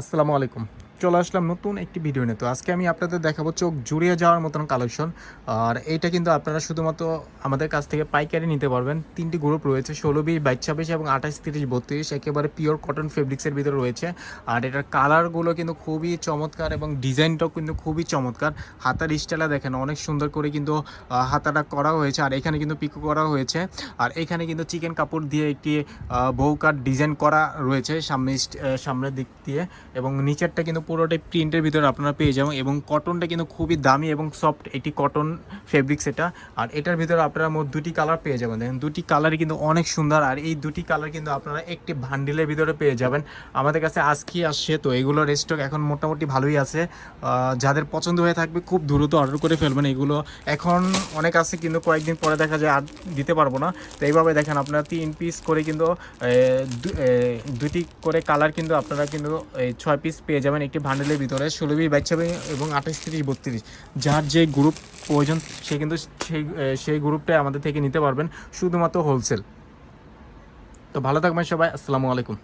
আসসালামু আলাইকুম। চলে আসলাম নতুন একটি ভিডিও নিয়ে। তো আজকে আমি আপনাদের দেখাবো চোখ জুড়িয়ে যাওয়ার মতন কালেকশন আর এটা কিন্তু আপনারা শুধুমাত্র আমাদের কাছ থেকে পাইকারি নিতে পারবেন। তিনটি গ্রুপ রয়েছে, ষোলো বিশ, বাইশ, ছাব্বিশ এবং আঠাশ, তিরিশ, বত্রিশ। একেবারে পিওর কটন ফেব্রিক্সের ভিতরে রয়েছে। আর এটার কালারগুলো কিন্তু খুবই চমৎকার এবং ডিজাইনটাও কিন্তু খুবই চমৎকার। হাতার স্টাইলে দেখেন, অনেক সুন্দর করে কিন্তু হাতাটা করা হয়েছে। আর এখানে কিন্তু পিকো করা হয়েছে। আর এখানে কিন্তু চিকেন কাপড় দিয়ে একটি বউকার ডিজাইন করা রয়েছে সামনে সামনের দিক দিয়ে। এবং নিচেরটা কিন্তু পুরোটাই প্রিন্টের ভিতরে আপনারা পেয়ে যাবেন এবং কটনটা কিন্তু খুবই দামি এবং সফট এটি কটন ফেব্রিক্স এটা আর এটার ভিতরে আপনারা মোট দুটি কালার পেয়ে যাবেন। দেখেন, দুটি কালারই কিন্তু অনেক সুন্দর আর এই দুটি কালার কিন্তু আপনারা একটি ভান্ডিলের ভিতরে পেয়ে যাবেন। আমাদের কাছে আজকে আসছে, তো এগুলোর স্টক এখন মোটামুটি ভালোই আছে। যাদের পছন্দ হয়ে থাকবে খুব দ্রুত অর্ডার করে ফেলবেন এগুলো। এখন অনেক আছে কিন্তু কয়েকদিন পরে দেখা যায় আর দিতে পারব না। তো এইভাবে দেখেন, আপনারা তিন পিস করে কিন্তু দুটি করে কালার কিন্তু আপনারা কিন্তু ছয় পিস পেয়ে যাবেন। একটি ভান্ডেলের ভিতরে ষোলো বিশ বাইশ ছাব্বিশ এবং আঠাশ তিরিশ বত্রিশ। যার যে গ্রুপ প্রয়োজন, সে কিন্তু সেই সেই গ্রুপটাই আমাদের থেকে নিতে পারবেন শুধুমাত্র হোলসেল তো ভালো থাকবেন সবাই, আসসালামু আলাইকুম।